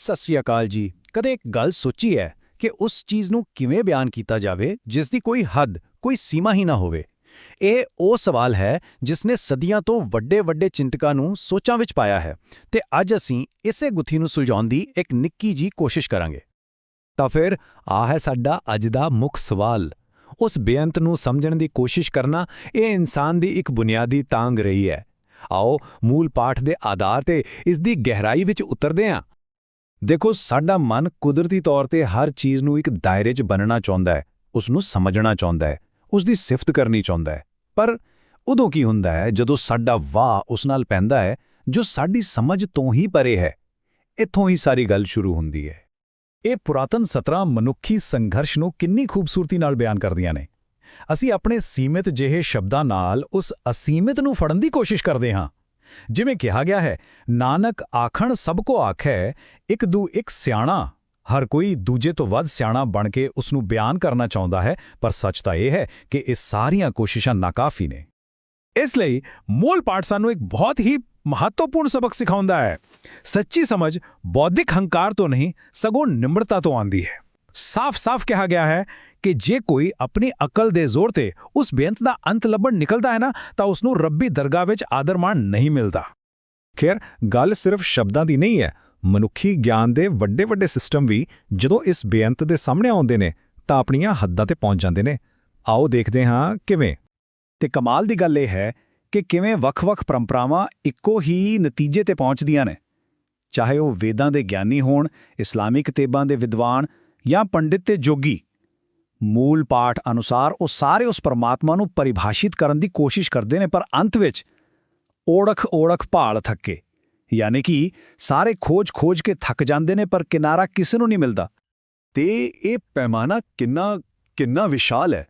ਸਤਿ ਸ੍ਰੀ ਅਕਾਲ ਜੀ। ਕਦੇ ਇੱਕ ਗੱਲ ਸੋਚੀ ਹੈ ਕਿ ਉਸ ਚੀਜ਼ ਨੂੰ ਕਿਵੇਂ ਬਿਆਨ ਕੀਤਾ ਜਾਵੇ, ਜਿਸ ਦੀ ਕੋਈ ਹੱਦ, ਕੋਈ ਸੀਮਾ ਹੀ ਨਾ ਹੋਵੇ? ਇਹ ਉਹ ਸਵਾਲ ਹੈ ਜਿਸ ਨੇ ਸਦੀਆਂ ਤੋਂ ਵੱਡੇ ਵੱਡੇ ਚਿੰਤਕਾਂ ਨੂੰ ਸੋਚਾਂ ਵਿੱਚ ਪਾਇਆ ਹੈ ਤੇ ਅੱਜ ਅਸੀਂ ਇਸੇ ਗੁੱਥੀ ਨੂੰ ਸੁਲਝਾਉਣ ਦੀ ਇੱਕ ਨਿੱਕੀ ਜੀ ਕੋਸ਼ਿਸ਼ ਕਰਾਂਗੇ। ਤਾਂ ਫਿਰ ਆ ਹੈ ਸਾਡਾ ਅੱਜ ਦਾ ਮੁੱਖ ਸਵਾਲ। ਉਸ ਬੇਅੰਤ ਨੂੰ ਸਮਝਣ ਦੀ ਕੋਸ਼ਿਸ਼ ਕਰਨਾ ਇਹ ਇਨਸਾਨ ਦੀ ਇੱਕ ਬੁਨਿਆਦੀ ਤਾਂਗ ਰਹੀ ਹੈ। ਆਓ ਮੂਲ ਪਾਠ ਦੇ ਆਧਾਰ ਤੇ ਇਸ ਦੀ ਗਹਿਰਾਈ ਵਿੱਚ ਉਤਰਦੇ ਹਾਂ। ਦੇਖੋ, ਸਾਡਾ ਮਨ ਕੁਦਰਤੀ ਤੌਰ ਤੇ ਹਰ ਚੀਜ਼ ਨੂੰ ਇੱਕ ਦਾਇਰੇ 'ਚ ਬੰਨਣਾ ਚਾਹੁੰਦਾ ਹੈ ਉਸ ਨੂੰ ਸਮਝਣਾ ਚਾਹੁੰਦਾ ਹੈ ਉਸ ਦੀ ਸਿਫਤ ਕਰਨੀ ਚਾਹੁੰਦਾ ਹੈ। ਪਰ ਉਦੋਂ ਕੀ ਹੁੰਦਾ ਹੈ, ਜਦੋਂ ਸਾਡਾ ਵਾਹ ਉਸ ਨਾਲ ਪੈਂਦਾ ਹੈ, ਜੋ ਸਾਡੀ ਸਮਝ ਤੋਂ ਹੀ ਪਰੇ ਹੈ, ਇੱਥੋਂ ਹੀ ਸਾਰੀ ਗੱਲ ਸ਼ੁਰੂ ਹੁੰਦੀ ਹੈ। ਇਹ ਪੁਰਾਤਨ ਸਤਰਾਂ ਮਨੁੱਖੀ ਸੰਘਰਸ਼ ਨੂੰ ਕਿੰਨੀ ਖੂਬਸੂਰਤੀ ਨਾਲ ਬਿਆਨ ਕਰਦੀਆਂ ਨੇ। ਅਸੀਂ ਆਪਣੇ ਸੀਮਿਤ ਜਿਹੇ ਸ਼ਬਦਾਂ ਨਾਲ ਉਸ ਅਸੀਮਿਤ ਨੂੰ ਫੜਨ ਦੀ ਕੋਸ਼ਿਸ਼ ਕਰਦੇ ਹਾਂ। ਜਿਵੇਂ ਕਿਹਾ ਗਿਆ ਹੈ, ਨਾਨਕ ਆਖਣ ਸਭ ਕੋ ਆਖੈ, ਇੱਕ ਦੂ ਇੱਕ ਸਿਆਣਾ। ਹਰ ਕੋਈ ਦੂਜੇ ਤੋਂ ਵੱਧ ਸਿਆਣਾ ਬਣ ਕੇ ਉਸ ਨੂੰ ਬਿਆਨ ਕਰਨਾ ਚਾਹੁੰਦਾ ਹੈ, ਪਰ ਸੱਚ ਤਾਂ ਇਹ ਹੈ ਕਿ ਇਹ ਸਾਰੀਆਂ ਕੋਸ਼ਿਸ਼ਾਂ ਨਾਕਾਫੀ ਨੇ। ਇਸ ਲਈ ਮੂਲ ਪਾਠ ਸਾਨੂੰ ਇੱਕ ਬਹੁਤ ਹੀ ਮਹੱਤਵਪੂਰਨ ਸਬਕ ਸਿਖਾਉਂਦਾ ਹੈ। ਸੱਚੀ ਸਮਝ ਬੌਧਿਕ ਹੰਕਾਰ ਤੋਂ ਨਹੀਂ, ਸਗੋਂ ਨਿਮਰਤਾ ਤੋਂ ਆਉਂਦੀ ਹੈ। ਸਾਫ਼-ਸਾਫ਼ ਕਿਹਾ ਗਿਆ ਹੈ ਕਿ ਜੇ ਕੋਈ ਆਪਣੀ ਅਕਲ ਦੇ ਜ਼ੋਰ ਤੇ ਉਸ ਬੇਅੰਤ ਦਾ ਅੰਤ ਲੱਭਣ ਨਿਕਲਦਾ ਹੈ ਨਾ, ਤਾਂ ਉਸ ਨੂੰ ਰੱਬੀ ਦਰਗਾਹ ਵਿੱਚ ਆਦਰਮਾਨ ਨਹੀਂ ਮਿਲਦਾ। ਖੈਰ, ਗੱਲ ਸਿਰਫ ਸ਼ਬਦਾਂ ਦੀ ਨਹੀਂ ਹੈ। ਮਨੁੱਖੀ ਗਿਆਨ ਦੇ ਵੱਡੇ ਵੱਡੇ ਸਿਸਟਮ ਵੀ ਜਦੋਂ ਇਸ ਬੇਅੰਤ ਦੇ ਸਾਹਮਣੇ ਆਉਂਦੇ ਨੇ, ਤਾਂ ਆਪਣੀਆਂ ਹੱਦਾਂ ਤੇ ਪਹੁੰਚ ਜਾਂਦੇ ਨੇ। ਆਓ ਦੇਖਦੇ ਹਾਂ ਕਿਵੇਂ। ਤੇ ਕਮਾਲ ਦੀ ਗੱਲ ਇਹ ਹੈ ਕਿ ਕਿਵੇਂ ਵੱਖ-ਵੱਖ ਪਰੰਪਰਾਵਾਂ ਇੱਕੋ ਹੀ ਨਤੀਜੇ ਤੇ ਪਹੁੰਚਦੀਆਂ ਨੇ। ਚਾਹੇ ਉਹ ਵੇਦਾਂ ਦੇ ਗਿਆਨੀ ਹੋਣ, ਇਸਲਾਮਿਕ ਕਿਤਾਬਾਂ ਦੇ ਵਿਦਵਾਨ ਜਾਂ ਪੰਡਿਤ ਤੇ ਜੋਗੀ। ਮੂਲ ਪਾਠ ਅਨੁਸਾਰ ਉਹ ਸਾਰੇ ਉਸ ਪਰਮਾਤਮਾ ਨੂੰ ਪਰਿਭਾਸ਼ਿਤ ਕਰਨ ਦੀ ਕੋਸ਼ਿਸ਼ ਕਰਦੇ ਨੇ, ਪਰ ਅੰਤ ਵਿੱਚ ਓੜਖ ਓੜਖ ਭਾਲ ਥੱਕੇ। ਯਾਨੀ ਕਿ ਸਾਰੇ ਖੋਜ-ਖੋਜ ਕੇ ਥੱਕ ਜਾਂਦੇ ਨੇ, ਪਰ ਕਿਨਾਰਾ ਕਿਸੇ ਨੂੰ ਨਹੀਂ ਮਿਲਦਾ। ਤੇ ਇਹ ਪੈਮਾਨਾ ਕਿੰਨਾ ਕਿੰਨਾ ਵਿਸ਼ਾਲ ਹੈ।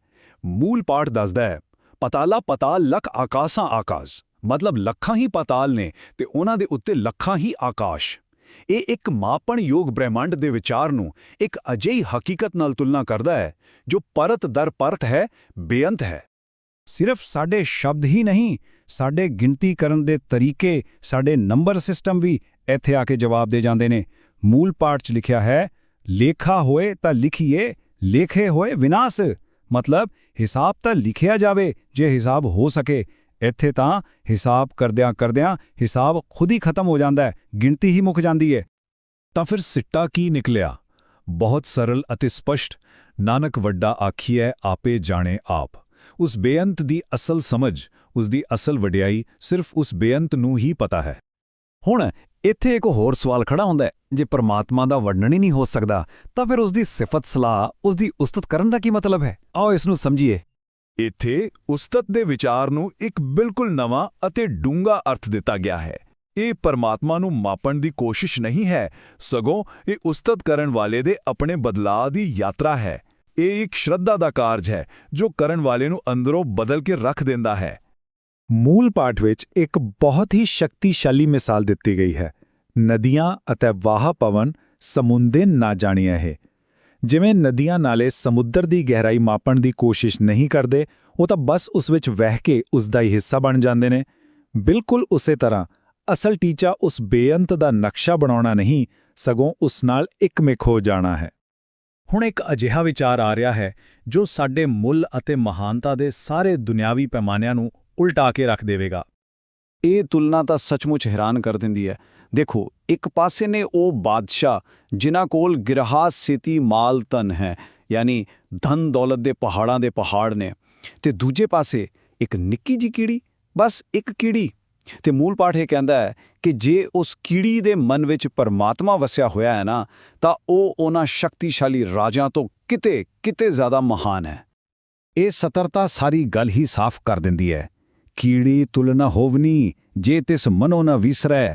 ਮੂਲ ਪਾਠ ਦੱਸਦਾ ਹੈ, ਪਤਾਲਾ ਪਤਾਲ ਲੱਖ ਆਕਾਸਾਂ ਆਕਾਸ। ਮਤਲਬ ਲੱਖਾਂ ਹੀ ਪਤਾਲ ਨੇ ਤੇ ਉਹਨਾਂ ਦੇ ਉੱਤੇ ਲੱਖਾਂ ਹੀ ਆਕਾਸ਼। ਇਹ ਇੱਕ ਮਾਪਣ ਯੋਗ ਬ੍ਰਹਿਮੰਡ ਦੇ ਵਿਚਾਰ ਨੂੰ ਇੱਕ ਅਜਿਹੀ ਹਕੀਕਤ ਨਾਲ ਤੁਲਨਾ ਕਰਦਾ ਹੈ, ਜੋ ਪਰਤ ਦਰ ਪਰਤ ਹੈ, ਬੇਅੰਤ ਹੈ। ਸਿਰਫ ਸਾਡੇ ਸ਼ਬਦ ਹੀ ਨਹੀਂ, ਸਾਡੇ ਗਿਣਤੀ ਕਰਨ ਦੇ ਤਰੀਕੇ, ਸਾਡੇ ਨੰਬਰ ਸਿਸਟਮ ਵੀ ਇੱਥੇ ਆ ਕੇ ਜਵਾਬ ਦੇ ਜਾਂਦੇ ਨੇ। ਮੂਲ ਪਾਠ 'ਚ ਲਿਖਿਆ ਹੈ, ਲੇਖਾ ਹੋਏ ਤਾਂ ਲਿਖੀਏ, ਲੇਖੇ ਹੋਏ ਵਿਨਾਸ਼। ਮਤਲਬ, ਹਿਸਾਬ ਤਾਂ ਲਿਖਿਆ ਜਾਵੇ, ਜੇ ਹਿਸਾਬ ਹੋ ਸਕੇ। ਇੱਥੇ ਤਾਂ ਹਿਸਾਬ ਕਰਦਿਆਂ ਕਰਦਿਆਂ ਹਿਸਾਬ ਖੁਦ ਹੀ ਖਤਮ ਹੋ ਜਾਂਦਾ ਹੈ, ਗਿਣਤੀ ਹੀ ਮੁੱਕ ਜਾਂਦੀ ਹੈ। ਤਾਂ ਫਿਰ ਸਿੱਟਾ ਕੀ ਨਿਕਲਿਆ? ਬਹੁਤ ਸਰਲ ਅਤੇ ਸਪਸ਼ਟ, ਨਾਨਕ ਵੱਡਾ ਆਖੀਐ, ਆਪੇ ਜਾਣੇ ਆਪ। ਉਸ ਬੇਅੰਤ ਦੀ ਅਸਲ ਸਮਝ, ਉਸ ਦੀ ਅਸਲ ਵਡਿਆਈ ਸਿਰਫ ਉਸ ਬੇਅੰਤ ਨੂੰ ਹੀ ਪਤਾ ਹੈ। ਹੁਣ ਇੱਥੇ ਇੱਕ ਹੋਰ ਸਵਾਲ ਖੜਾ ਹੁੰਦਾ ਹੈ, ਜੇ ਪਰਮਾਤਮਾ ਦਾ ਵਰਣਨ ਹੀ ਨਹੀਂ ਹੋ ਸਕਦਾ, ਤਾਂ ਫਿਰ ਉਸ ਦੀ ਸਿਫਤ ਸਲਾਹ, ਉਸ ਦੀ ਉਸਤਤ ਕਰਨ ਦਾ ਕੀ ਮਤਲਬ ਹੈ? ਆਓ ਇਸ ਨੂੰ ਸਮਝੀਏ। ਇੱਥੇ ਉਸਤਤ ਦੇ ਵਿਚਾਰ ਨੂੰ ਇੱਕ ਬਿਲਕੁਲ ਨਵਾਂ ਅਤੇ ਡੂੰਘਾ ਅਰਥ ਦਿੱਤਾ ਗਿਆ ਹੈ। ਇਹ ਪਰਮਾਤਮਾ ਨੂੰ ਮਾਪਣ ਦੀ ਕੋਸ਼ਿਸ਼ ਨਹੀਂ ਹੈ, ਸਗੋਂ ਇਹ ਉਸਤਤ ਕਰਨ ਵਾਲੇ ਦੇ ਆਪਣੇ ਬਦਲਾਅ ਦੀ ਯਾਤਰਾ ਹੈ। ਇਹ ਇੱਕ ਸ਼ਰਧਾ ਦਾ ਕਾਰਜ ਹੈ, ਜੋ ਕਰਨ ਵਾਲੇ ਨੂੰ ਅੰਦਰੋਂ ਬਦਲ ਕੇ ਰੱਖ ਦਿੰਦਾ ਹੈ। ਮੂਲ ਪਾਠ ਵਿੱਚ ਇੱਕ ਬਹੁਤ ਹੀ ਸ਼ਕਤੀਸ਼ਾਲੀ ਮਿਸਾਲ ਦਿੱਤੀ ਗਈ ਹੈ। ਨਦੀਆਂ ਅਤੇ ਵਾਹ ਪਵਨ ਸਮੁੰਦੇ ਨਾ ਜਾਣੀਆਂ ਹੈ ਜਿਵੇਂ ਨਦੀਆਂ ਨਾਲੇ ਸਮੁੰਦਰ ਦੀ ਗਹਿਰਾਈ ਮਾਪਣ ਦੀ ਕੋਸ਼ਿਸ਼ ਨਹੀਂ ਕਰਦੇ, ਉਹ ਤਾਂ ਬਸ ਉਸ ਵਿੱਚ ਵਹਿ ਕੇ ਉਸ ਦਾ ਹੀ ਹਿੱਸਾ ਬਣ ਜਾਂਦੇ ਨੇ। ਬਿਲਕੁਲ ਉਸੇ ਤਰ੍ਹਾਂ, ਅਸਲ ਟੀਚਾ ਉਸ ਬੇਅੰਤ ਦਾ ਨਕਸ਼ਾ ਬਣਾਉਣਾ ਨਹੀਂ, ਸਗੋਂ ਉਸ ਨਾਲ ਇੱਕਮਿਕ ਹੋ ਜਾਣਾ ਹੈ। ਹੁਣ ਇੱਕ ਅਜਿਹਾ ਵਿਚਾਰ ਆ ਰਿਹਾ ਹੈ, ਜੋ ਸਾਡੇ ਮੁੱਲ ਅਤੇ ਮਹਾਨਤਾ ਦੇ ਸਾਰੇ ਦੁਨਿਆਵੀ ਪੈਮਾਨਿਆਂ ਨੂੰ ਉਲਟਾ ਕੇ ਰੱਖ ਦੇਵੇਗਾ। ਇਹ ਤੁਲਨਾ ਤਾਂ ਸੱਚਮੁੱਚ ਹੈਰਾਨ ਕਰ ਦਿੰਦੀ ਹੈ। ਦੇਖੋ, ਇੱਕ ਪਾਸੇ ਨੇ ਉਹ ਬਾਦਸ਼ਾਹ, ਜਿਨ੍ਹਾਂ ਕੋਲ ਗਿਰਹਾ ਸੇਤੀ ਮਾਲ ਤਨ ਹੈ, ਯਾਨੀ ਧਨ ਦੌਲਤ ਦੇ ਪਹਾੜਾਂ ਦੇ ਪਹਾੜ ਨੇ। ਤੇ ਦੂਜੇ ਪਾਸੇ ਇੱਕ ਨਿੱਕੀ ਜੀ ਕੀੜੀ, ਬਸ ਇੱਕ ਕੀੜੀ। ਤੇ ਮੂਲ ਪਾਠ ਇਹ ਕਹਿੰਦਾ ਹੈ ਕਿ ਜੇ ਉਸ ਕੀੜੀ ਦੇ ਮਨ ਵਿੱਚ ਪਰਮਾਤਮਾ ਵਸਿਆ ਹੋਇਆ ਹੈ ਨਾ, ਤਾਂ ਉਹ ਉਹਨਾਂ ਸ਼ਕਤੀਸ਼ਾਲੀ ਰਾਜਾਂ ਤੋਂ ਕਿਤੇ ਕਿਤੇ ਜ਼ਿਆਦਾ ਮਹਾਨ ਹੈ। ਇਹ ਸਤਰਤਾ ਸਾਰੀ ਗੱਲ ਹੀ ਸਾਫ਼ ਕਰ ਦਿੰਦੀ ਹੈ। ਕੀੜੀ ਤੁਲਨਾ ਹੋਵਨੀ, ਜੇ ਤਿਸ ਮਨੋ ਨਾ ਵਿਸਰੈ।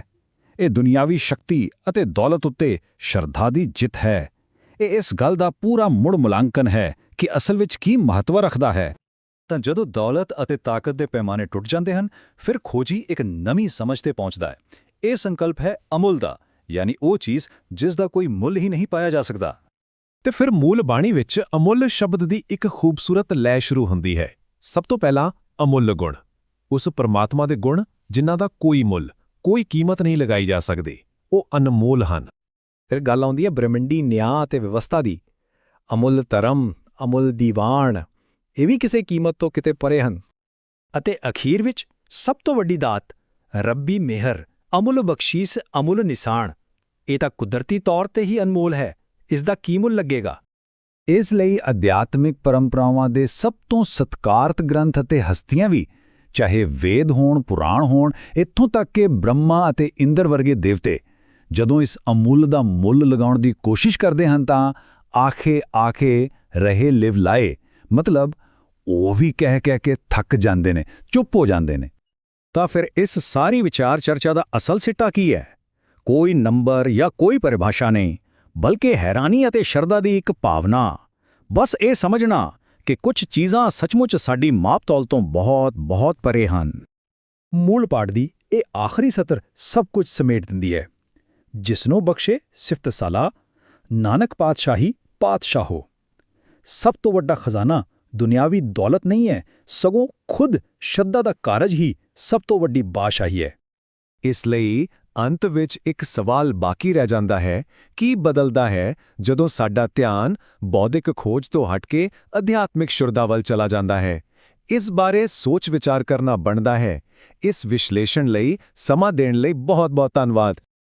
ਇਹ ਦੁਨਿਆਵੀ ਸ਼ਕਤੀ ਅਤੇ ਦੌਲਤ ਉੱਤੇ ਸ਼ਰਧਾ ਦੀ ਜਿੱਤ ਹੈ। ਇਹ ਇਸ ਗੱਲ ਦਾ ਪੂਰਾ ਮੁੜ ਮੁਲਾਂਕਣ ਹੈ ਕਿ ਅਸਲ ਵਿੱਚ ਕੀ ਮਹੱਤਵ ਰੱਖਦਾ ਹੈ। ਤਾਂ ਜਦੋਂ ਦੌਲਤ ਅਤੇ ਤਾਕਤ ਦੇ ਪੈਮਾਨੇ ਟੁੱਟ ਜਾਂਦੇ ਹਨ, ਫਿਰ ਖੋਜੀ ਇੱਕ ਨਵੀਂ ਸਮਝ ਤੇ ਪਹੁੰਚਦਾ ਹੈ। ਇਹ ਸੰਕਲਪ ਹੈ ਅਮੁੱਲ ਦਾ, ਯਾਨੀ ਉਹ ਚੀਜ਼ ਜਿਸ ਦਾ ਕੋਈ ਮੁੱਲ ਹੀ ਨਹੀਂ ਪਾਇਆ ਜਾ ਸਕਦਾ। ਤੇ ਫਿਰ ਮੂਲ ਬਾਣੀ ਵਿੱਚ ਅਮੁੱਲ ਸ਼ਬਦ ਦੀ ਇੱਕ ਖੂਬਸੂਰਤ ਲੈ ਸ਼ੁਰੂ ਹੁੰਦੀ ਹੈ। ਸਭ ਤੋਂ ਪਹਿਲਾਂ ਅਮੁੱਲ ਗੁਣ। ਉਸ ਪਰਮਾਤਮਾ ਦੇ ਗੁਣ, ਜਿਨ੍ਹਾਂ ਦਾ ਕੋਈ ਮੁੱਲ, ਕੋਈ ਕੀਮਤ ਨਹੀਂ ਲਗਾਈ ਜਾ ਸਕਦੀ, ਉਹ ਅਨਮੋਲ ਹਨ। ਫਿਰ ਗੱਲ ਆਉਂਦੀ ਹੈ ਬ੍ਰਹਮੰਡੀ ਨਿਆਂ ਅਤੇ ਵਿਵਸਥਾ ਦੀ। ਅਮੁੱਲ ਧਰਮ, ਅਮੁੱਲ ਦੀਵਾਨ, ਇਹ ਵੀ ਕਿਸੇ ਕੀਮਤ ਤੋਂ ਕਿਤੇ ਪਰੇ ਹਨ। ਅਤੇ ਅਖੀਰ ਵਿੱਚ ਸਭ ਤੋਂ ਵੱਡੀ ਦਾਤ, ਰੱਬੀ ਮਿਹਰ, ਅਮੁੱਲ ਬਖਸ਼ੀਸ਼, ਅਮੁੱਲ ਨਿਸ਼ਾਨ, ਇਹ ਤਾਂ ਕੁਦਰਤੀ ਤੌਰ ਤੇ ਹੀ ਅਨਮੋਲ ਹੈ, ਇਸ ਦਾ ਕੀ ਮੁੱਲ ਲੱਗੇਗਾ? ਇਸ ਲਈ ਅਧਿਆਤਮਿਕ ਪਰੰਪਰਾਵਾਂ ਦੇ ਸਭ ਤੋਂ ਸਤਕਾਰਤ ਗ੍ਰੰਥ ਅਤੇ ਹਸਤੀਆਂ ਵੀ ਚਾਹੇ ਵੇਦ ਹੋਣ, ਪੁਰਾਣ ਹੋਣ, ਇੱਥੋਂ ਤੱਕ ਕਿ ਬ੍ਰਹਮਾ ਅਤੇ ਇੰਦਰ ਵਰਗੇ ਦੇਵਤੇ ਜਦੋਂ ਇਸ ਅਮੁੱਲ ਦਾ ਮੁੱਲ ਲਗਾਉਣ ਦੀ ਕੋਸ਼ਿਸ਼ ਕਰਦੇ ਹਨ ਤਾਂ ਆਖੇ ਆਖੇ ਰਹੇ ਲਿਵ ਲਾਏ। ਮਤਲਬ ਉਹ ਵੀ ਕਹਿ ਕਹਿ ਕੇ ਥੱਕ ਜਾਂਦੇ ਨੇ, ਚੁੱਪ ਹੋ ਜਾਂਦੇ ਨੇ। ਤਾਂ ਫਿਰ ਇਸ ਸਾਰੀ ਵਿਚਾਰ ਚਰਚਾ ਦਾ ਅਸਲ ਸਿੱਟਾ ਕੀ ਹੈ? ਕੋਈ ਨੰਬਰ ਜਾਂ ਕੋਈ ਪਰਿਭਾਸ਼ਾ ਨਹੀਂ, ਬਲਕਿ ਹੈਰਾਨੀ ਅਤੇ ਸ਼ਰਧਾ ਦੀ ਇੱਕ ਭਾਵਨਾ। ਬਸ ਇਹ ਸਮਝਣਾ ਕਿ ਕੁਝ ਚੀਜ਼ਾਂ ਸੱਚਮੁੱਚ ਸਾਡੀ ਮਾਪਤੌਲ ਤੋਂ ਬਹੁਤ ਬਹੁਤ ਪਰੇ ਹਨ। ਮੂਲ ਪਾਠ ਦੀ ਇਹ ਆਖਰੀ ਸਤਰ ਸਭ ਕੁਝ ਸਮੇਟ ਦਿੰਦੀ ਹੈ। ਜਿਸਨੋ ਬਖਸ਼ੇ ਸਿਫਤ ਸਾਲਾ, ਨਾਨਕ ਪਾਤਸ਼ਾਹੀ ਪਾਤਸ਼ਾਹੋ। ਸਭ ਤੋਂ ਵੱਡਾ ਖਜ਼ਾਨਾ ਦੁਨਿਆਵੀ ਦੌਲਤ ਨਹੀਂ ਹੈ, ਸਗੋਂ ਖੁਦ ਸ਼ਰਧਾ ਦਾ ਕਾਰਜ ਹੀ ਸਭ ਤੋਂ ਵੱਡੀ ਬਾਦਸ਼ਾਹੀ ਹੈ। ਇਸ ਲਈ ਅੰਤ ਵਿੱਚ ਇੱਕ ਸਵਾਲ ਬਾਕੀ ਰਹਿ ਜਾਂਦਾ ਹੈ, ਕੀ ਬਦਲਦਾ ਹੈ ਜਦੋਂ ਸਾਡਾ ਧਿਆਨ ਬੌਧਿਕ ਖੋਜ ਤੋਂ ਹਟ ਕੇ ਅਧਿਆਤਮਿਕ ਸ਼ੁਰਦਾ ਵੱਲ ਚਲਾ ਜਾਂਦਾ ਹੈ? ਇਸ ਬਾਰੇ ਸੋਚ ਵਿਚਾਰ ਕਰਨਾ ਬਣਦਾ ਹੈ। ਇਸ ਵਿਸ਼ਲੇਸ਼ਣ ਲਈ ਸਮਾਂ ਦੇਣ ਲਈ ਬਹੁਤ ਬਹੁਤ ਧੰਨਵਾਦ।